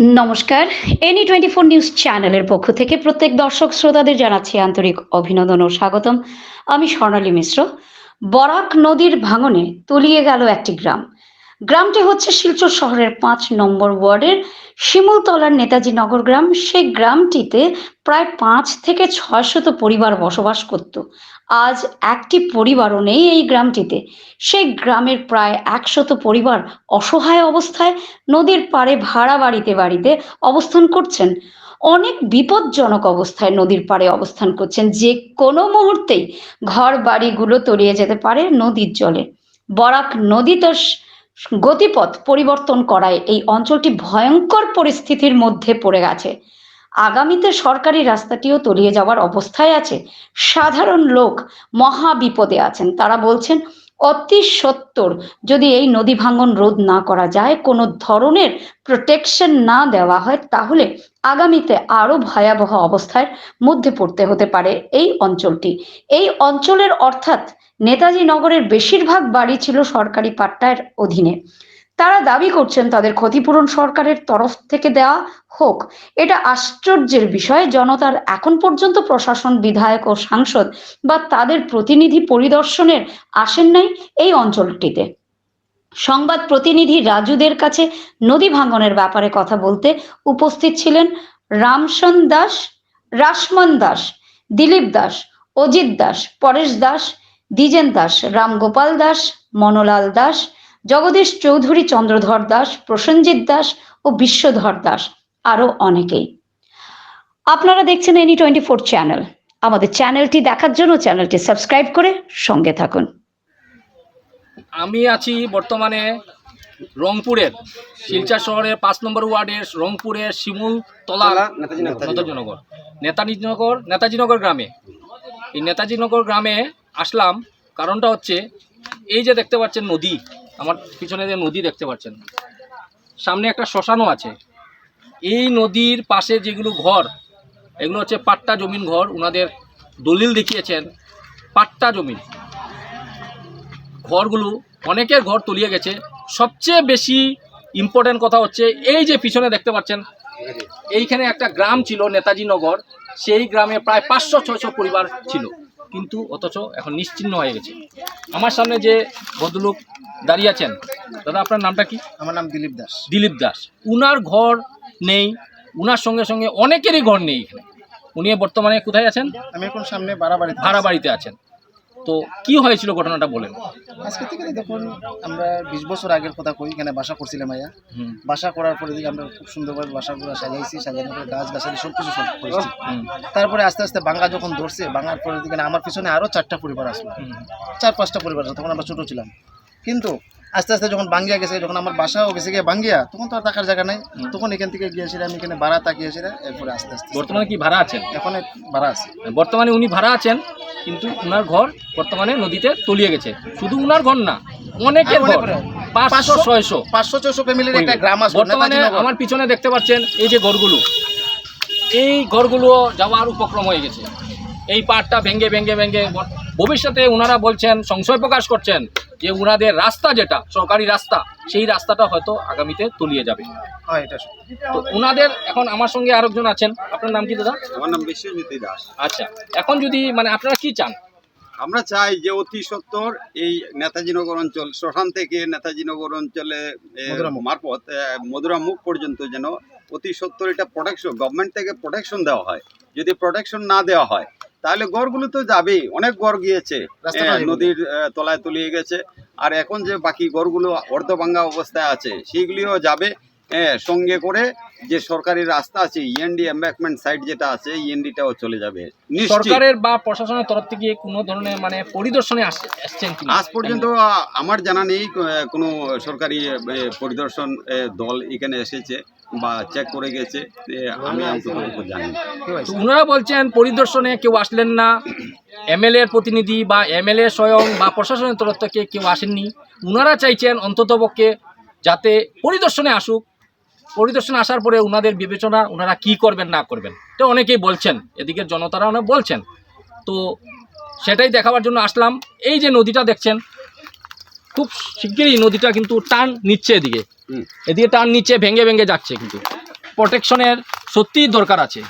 নমস্কার। Any twenty four news চ্যানেলের পক্ষ থেকে প্রত্যেক দর্শক শ্রোতাদের জানাচ্ছি আন্তরিক অভিনন্দন ও স্বাগতম। আমি স্বর্ণালী মিশ্র। বরাক নদীর ভাঙনে তলিয়ে গেল একটি গ্রাম। গ্রামটি হচ্ছে শিলচর শহরের পাঁচ নম্বর ওয়ার্ডের শিমুলতলার নেতাজি নগর গ্রাম, সেই গ্রামটিতে প্রায় পাঁচ থেকে ছয় শত পরিবার বসবাস করত। আজ একটি পরিবারও নেই এই গ্রামটিতে। সেই গ্রামের প্রায় একশত পরিবার অসহায় অবস্থায় নদীর পাড়ে ভাড়া বাড়িতে বাড়িতে অবস্থান করছেন। অনেক বিপজ্জনক অবস্থায় নদীর পাড়ে অবস্থান করছেন। যে কোনো মুহূর্তেই ঘর বাড়িগুলো তলিয়ে যেতে পারে নদীর জলে। বরাক নদী তার স- গতিপথ পরিবর্তন করায় এই অঞ্চলটি ভয়ঙ্কর পরিস্থিতির মধ্যে পড়ে গেছে। আগামীতে সরকারি রাস্তাটিও তলিয়ে যাওয়ার অবস্থায় আছে। সাধারণ লোক মহা বিপদে আছেন। তারা বলছেন অতি সত্তর যদি এই নদী ভাঙ্গন রোধ না করা যায়, কোনো ধরনের প্রোটেকশন না দেওয়া হয়, তাহলে আগামীতে আরও ভয়াবহ অবস্থার মধ্যে পড়তে হতে পারে এই অঞ্চলটি। এই অঞ্চলের অর্থাৎ নেতাজি নগরের বেশিরভাগ বাড়ি ছিল সরকারি পাট্টার অধীনে। তারা দাবি করছেন তাদের ক্ষতিপূরণ সরকারের তরফ থেকে দেওয়া হোক। এটা আশ্চর্যের বিষয়। জনতার এখন পর্যন্ত প্রশাসন, বিধায়ক ও সাংসদ বা তাদের প্রতিনিধি পরিদর্শনের আসেন নাই এই অঞ্চলটিতে। সংবাদ প্রতিনিধি রাজুদের কাছে নদী ভাঙ্গনের ব্যাপারে কথা বলতে উপস্থিত ছিলেন রামসন দাস, রাসমন দাস, দিলীপ দাস, অজিত দাস, পরেশ দাস, দ্বিজেন দাস, রামগোপাল দাস, মনোলাল দাস জগদীশ চৌধুরী চন্দ্রধর দাস প্রসেনজিৎ দাস ও বিশ্বধর দাস আরও অনেকেই। আপনারা দেখছেন এনি টোয়েন্টি ফোর চ্যানেল। আমাদের চ্যানেলটি দেখার জন্য চ্যানেলটি সাবস্ক্রাইব করে সঙ্গে থাকুন। আমি আছি বর্তমানে রংপুরের শিলচর শহরের পাঁচ নম্বর ওয়ার্ডের রংপুরের শিমুল তলা নেতাজিনগর নেতাজিনগর নেতাজিনগর গ্রামে। এই নেতাজিনগর গ্রামে আসলাম কারণটা হচ্ছে এই যে দেখতে পাচ্ছেন নদী আমার পিছনে যে নদী দেখতে পাচ্ছেন, সামনে একটা শ্মশানও আছে। এই নদীর পাশে যেগুলো ঘর, এগুলো হচ্ছে পাট্টা জমিন ঘর ওনাদের দলিল দেখিয়েছেন, পাট্টা জমিন ঘরগুলো অনেকের ঘর তলিয়ে গেছে। সবচেয়ে বেশি ইম্পর্টেন্ট কথা হচ্ছে, এই যে পিছনে দেখতে পাচ্ছেন, এইখানে একটা গ্রাম ছিল, নেতাজি নগর। সেই গ্রামে প্রায় পাঁচশো, ছয়শো পরিবার ছিল। কিন্তু অথচ এখন নিশ্চিহ্ন হয়ে গেছে। আমার সামনে যে ভদ্রলোক দাঁড়িয়ে আছেন। দাদা আপনার নামটা কি? আমার নাম দিলীপ দাস। দিলীপ দাস। উনার ঘর নেই উনার সঙ্গে সঙ্গে অনেকেরই ঘর নেই এখানে। উনি বর্তমানে কোথায় আছেন? আমি এখন সামনে বাড়াবাড়ি ভাড়া বাড়িতে আছেন। তো কি হয়েছিল ঘটনাটা বলেন? আজকে থেকে দেখুন আমরা বিশ বছর আগের কথা কই এখানে বাসা করছিলাম হুম। বাসা করার পরে দিকে আমরা খুব সুন্দরভাবে বাসাগুলো সাজাইছি সাজানোর পরে গাছ গাছালি সব কিছু সব করেছি। তারপরে আস্তে আস্তে বাঙ্গা যখন ধরছে বাঙ্গার পরে দিকে আমার পিছনে আরও চারটা পরিবার আসলো। চার পাঁচটা পরিবার তখন আমরা ছোটো ছিলাম। কিন্তু আস্তে আস্তে যখন বাঙ্গিয়া গেছে যখন আমার বাসাও গেছে গিয়ে বাঙ্গিয়া তখন তো আর থাকার জায়গা নাই। তখন এখান থেকে গিয়েছিলাম আমি এখানে ভাড়া তাকিয়েছিলাম এরপরে আস্তে আস্তে বর্তমানে কি ভাড়া আছেন? এখন ভাড়া আছে। বর্তমানে উনি ভাড়া আছেন কিন্তু উনার ঘর বর্তমানে নদীতে তলিয়ে গেছে। শুধু উনার ঘর না অনেকের ঘর পাঁচশো ছয়শো। পাঁচশো ছয়শো ফ্যামিলির একটা গ্রাম আছে বর্তমানে আমার পিছনে দেখতে পাচ্ছেন এই যে ঘরগুলো। এই ঘরগুলো যাওয়ার উপক্রম হয়ে গেছে। এই পাড়টা ভেঙ্গে ভেঙ্গে ভেঙ্গে ভবিষ্যতে ওনারা বলছেন সংশয় প্রকাশ করছেন। যে ওনাদের রাস্তা যেটা সরকারি রাস্তা সেই রাস্তাটা হয়তো আগামীতে তলিয়ে যাবে। হয় এটা সত্যি। তো ওনাদের এখন আমার সঙ্গে আরেকজন আছেন। আপনার নাম কি দাদা? আমার নাম বিশ্বজিৎ দাস। আচ্ছা এখন যদি মানে আপনারা কি চান? আমরা চাই যে অতি সত্বর এই নেতাজিনগর অঞ্চল শ্মশান থেকে নেতাজিনগর অঞ্চলে এ, মধুরামুখ। মারফত মধুরামুখ পর্যন্ত যেন অতি সত্তর এটা প্রোটেকশন গভর্নমেন্ট থেকে প্রোটেকশন দেওয়া হয়। যদি প্রোটেকশন না দেওয়া হয় তাহলে গড়গুলো তো যাবেই অনেক গড় গিয়েছে। যাবে। নদীর তলায় তলিয়ে গেছে। আর এখন যে বাকি গড়গুলো অর্ধভাঙ্গা অবস্থায় আছে সেইগুলিও যাবে এ, সঙ্গে করে যে সরকারি রাস্তা আছে ইএনডি এম্বাকমেন্ট সাইড যেটা আছে ইএনডিটাও চলে যাবে। সরকারের বা প্রশাসনের তরফ থেকে কোনো ধরনের মানে পরিদর্শনে আসছেন আজ পর্যন্ত আমার জানা নেই কোনো সরকারি পরিদর্শন দল এখানে এসেছে। বা চেক করে গেছে আমি অন্তত জানি। ওনারা বলছেন পরিদর্শনে কেউ আসলেন না। এমএলএ প্রতিনিধি বা এমএলএ স্বয়ং বা প্রশাসনের তরফ থেকে কেউ আসেননি। ওনারা চাইছেন অন্ততপক্ষে যাতে পরিদর্শনে আসুক। পরিদর্শনে আসার পরে ওনাদের বিবেচনা ওনারা কি করবেন না করবেন তো অনেকেই বলছেন। এদিকে জনতারা অনেক বলছেন। তো সেটাই দেখাবার জন্য আসলাম। এই যে নদীটা দেখছেন খুব শিগগিরই নদীটা কিন্তু টান নিচ্ছে এদিকে। এদিকে টান নিচে ভেঙে ভেঙে যাচ্ছে কিন্তু। প্রোটেকশনের সত্যিই দরকার আছে।